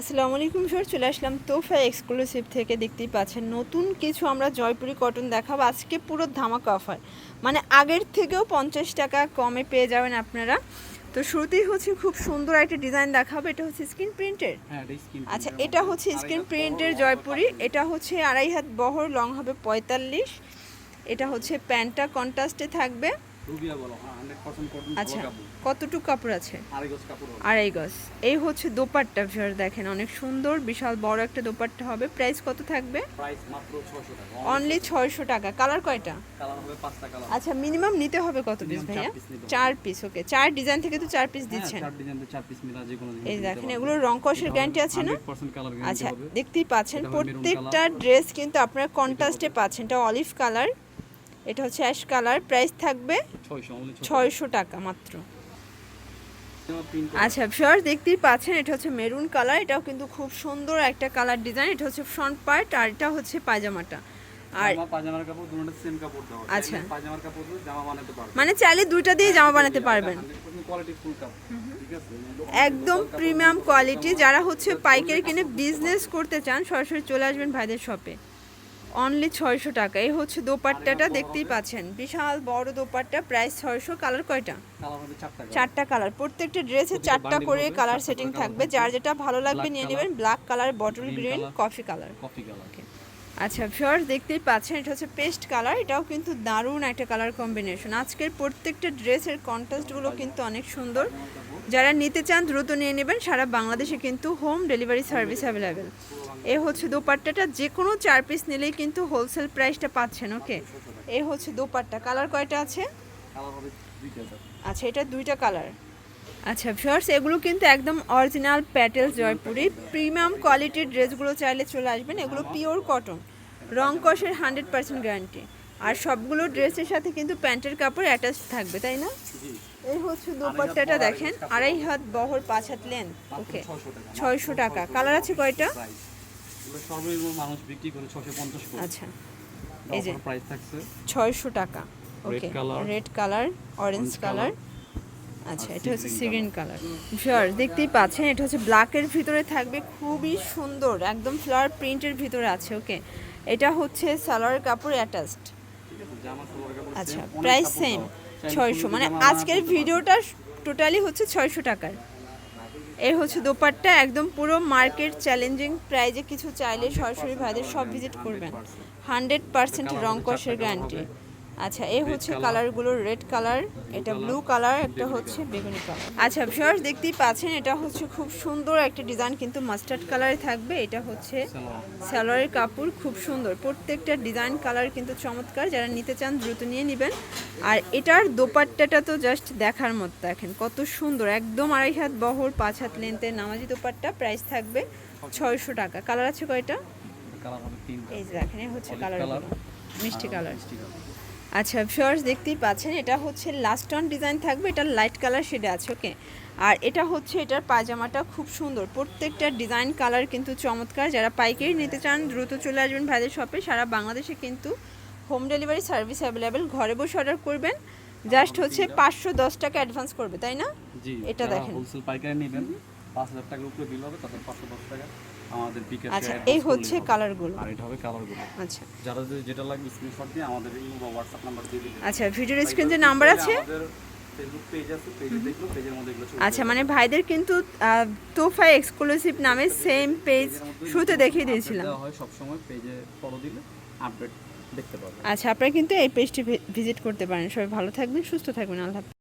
আসসালামু আলাইকুম স্যার চলে আসলাম তোফা এক্সক্লুসিভ থেকে। দেখতেই পাচ্ছেন নতুন কিছু আমরা জয়পুরি কটন দেখাবো। আজকে পুরো ধামাকা অফার মানে আগের থেকেও পঞ্চাশ টাকা কমে পেয়ে যাবেন আপনারা। তো শুরুতেই হচ্ছে খুব সুন্দর একটা ডিজাইন দেখাবো। এটা হচ্ছে স্ক্রিন প্রিন্টের হ্যাঁ স্কিন আচ্ছা এটা হচ্ছে স্ক্রিন প্রিন্টের জয়পুরি। এটা হচ্ছে আড়াই হাত বহর লং হবে পঁয়তাল্লিশ। এটা হচ্ছে প্যান্টটা কন্ট্রাস্টে থাকবে। রুবিয়া বলো হ্যাঁ 100% কটন আচ্ছা কতটুকু কাপড় আছে? আড়াই গজ কাপড় আড়াই গজ। এই হচ্ছে দোপাট্টা ভিউয়ার দেখেন অনেক সুন্দর বিশাল বড় একটা দোপাট্টা হবে। প্রাইস কত থাকবে? প্রাইস মাত্র 600 টাকা অনলি কালার কয়টা? কালার হবে পাঁচটা কালার আচ্ছা মিনিমাম নিতে হবে কত পিস ভাইয়া? চার পিস ওকে চার ডিজাইন থেকে তো চার পিস দিচ্ছেন। চার ডিজাইন চার পিস মিলা যে কোনো এই দেখেন এগুলো রং কষের গ্যারান্টি আছে না? 100% কালার গ্যারান্টি আচ্ছা দেখতেই পাচ্ছেন প্রত্যেকটা ড্রেস কিন্তু আপনারা কন্ট্রাস্টে পাচ্ছেন। এটা অলিভ কালার এটা হচ্ছে অ্যাশ কালার। প্রাইস থাকবে 600 অনলি 600 ছয়শো টাকা মাত্র। আচ্ছা ফিওর দেখতেই পাচ্ছেন এটা হচ্ছে মেরুন কালার এটাও কিন্তু খুব সুন্দর একটা কালার ডিজাইন এটা হচ্ছে ফ্রন্ট পার্ট আর এটা হচ্ছে পায়জামাটা। আর পাজামার কাপড় সেম কাপড় দেওয়া আচ্ছা। পাজামার কাপড় দিয়ে জামা বানাতে পারবেন। মানে চাইলে দুইটা দিয়ে জামা বানাতে পারবেন। কোয়ালিটি ফুল কাপড় ঠিক আছে? একদম প্রিমিয়াম কোয়ালিটি যারা হচ্ছে পাইকারি কিনে বিজনেস করতে চান সরাসরি চলে আসবেন ভাইদের শপে অনলি ছয়শো টাকা। এই হচ্ছে দোপাট্টাটা দেখতেই পাচ্ছেন। বিশাল বড় দোপাট্টা প্রাইস ছয়শো কালার কয়টা? চারটা কালার। প্রত্যেকটা ড্রেসে চারটা করে কালার সেটিং থাকবে। যার যেটা ভালো লাগবে নিয়ে নেবেন। Black colour bottle green coffee colour coffee colour আচ্ছা ফিওর দেখতেই পাচ্ছেন এটা হচ্ছে পেস্ট কালার এটাও কিন্তু দারুণ একটা কালার কম্বিনেশন আজকের প্রত্যেকটা ড্রেসের কন্ট্রাস্টগুলো কিন্তু অনেক সুন্দর। যারা নিতে চান দ্রুত নিয়ে নেবেন। সারা বাংলাদেশে কিন্তু হোম ডেলিভারি সার্ভিস অ্যাভেলেবেল এ হচ্ছে দোপাট্টাটা যে কোনো চার পিস নিলেই কিন্তু হোলসেল প্রাইসটা পাচ্ছেন ওকে এ হচ্ছে দোপাট্টা কালার কয়টা আছে? আচ্ছা এটা দুইটা কালার আচ্ছা ভিউয়ার্স এগুলো কিন্তু একদম অরিজিনাল প্যাটেল জয়পুরি। প্রিমিয়াম কোয়ালিটির ড্রেসগুলো চাইলে চলে আসবেন এগুলো পিওর কটন রং কষের হান্ড্রেড পার্সেন্ট গ্যারান্টি আর সবগুলো ড্রেসের সাথে কিন্তু প্যান্টের কাপড় অ্যাটাচ থাকবে তাই না? এই হচ্ছে দোপাট্টাটা দেখেন আড়াই হাত বহর পাঁচ হাত লেন ওকে ছয়শো টাকা। কালার আছে কয়টা? সর্বনিম্ন মানুষ বিক্রি করে 650 করে। আচ্ছা। এই যে প্রাইস থাকছে ছয়শো টাকা। Okay red colour orange colour আচ্ছা এটা হচ্ছে সিগ্রিন কালার শিওর দেখতেই পাচ্ছেন এটা হচ্ছে ব্ল্যাকের ভিতরে থাকবে খুবই সুন্দর একদম ফ্লাওয়ার প্রিন্টের ভিতরে আছে ওকে এটা হচ্ছে সালোয়ার কাপড় অ্যাটাচড আচ্ছা প্রাইস সেম ছয়শো মানে আজকের ভিডিওটা টোটালি হচ্ছে ছয়শো টাকার। এই হচ্ছে দোপাট্টা, একদম পুরো মার্কেট চ্যালেঞ্জিং প্রাইজে কিছু চাইলে সরাসরি ভাইদের সব ভিজিট করবেন। হান্ড্রেড পার্সেন্ট রং কষের গ্যারান্টি আচ্ছা এ হচ্ছে কালারগুলো রেড কালার এটা ব্লু কালার একটা হচ্ছে বেগুনি কালার আচ্ছা ভিউয়ার্স দেখতেই পাচ্ছেন, এটা হচ্ছে খুব সুন্দর একটা ডিজাইন কিন্তু মাস্টার্ড কালারে থাকবে, এটা হচ্ছে সালোয়ার। সালোয়ারের কাপড়, খুব সুন্দর। প্রত্যেকটা ডিজাইন কালার কিন্তু চমৎকার, যারা নিতে চান দ্রুত নিয়ে নেবেন। আর এটার দোপাট্টাটা তো জাস্ট দেখার মতো দেখেন কত সুন্দর একদম আড়াই হাত বহর পাঁচ হাত লেন্থের নামাজি দোপাট্টা প্রাইস থাকবে ছয়শো টাকা। কালার আছে কয়টা? এই যে দেখেন হচ্ছে কালার মিষ্টি কালার আচ্ছা ফিওর্স দেখতেই পাচ্ছেন এটা হচ্ছে লাস্ট অন ডিজাইন থাকবে এটা লাইট কালার শেডে আছে ওকে আর এটা হচ্ছে এটার পায়জামাটা খুব সুন্দর প্রত্যেকটা ডিজাইন কালার কিন্তু চমৎকার। যারা পাইকারি নিতে চান দ্রুত চলে আসবেন ভাইদের শপে সারা বাংলাদেশে কিন্তু হোম ডেলিভারি সার্ভিস অ্যাভেলেবেল। ঘরে বসে অর্ডার করবেন জাস্ট হচ্ছে পাঁচশো দশ টাকা অ্যাডভান্স করবে তাই না? এটা দেখেন। হোলসেল পাইকারি নেবেন 5000 টাকার উপরে বিল হবে তাদের 510 টাকা আমাদের বিকাশ আচ্ছা এই হচ্ছে কালারগুলো আর এটা হবে কালারগুলো আচ্ছা। যারা যে- যেটা লাগবে স্ক্রিনশট দিয়ে আমাদের বা হোয়াটসঅ্যাপ নাম্বার দিয়ে দিবেন। আচ্ছা ভিডিওর স্ক্রিন যে নাম্বার আছে? আচ্ছা মানে ভাইদের কিন্তু তোফা এক্সক্লুসিভ নামে সেম পেজ শুরুতে দেখিয়ে দিয়েছিলাম। দেওয়া হয় সব সময় পেজে ফলো দিলে আপডেট আচ্ছা আপনারা কিন্তু এই পেজটি ভিজিট করতে পারেন সবাই ভালো থাকবেন সুস্থ থাকবেন আল্লাহ।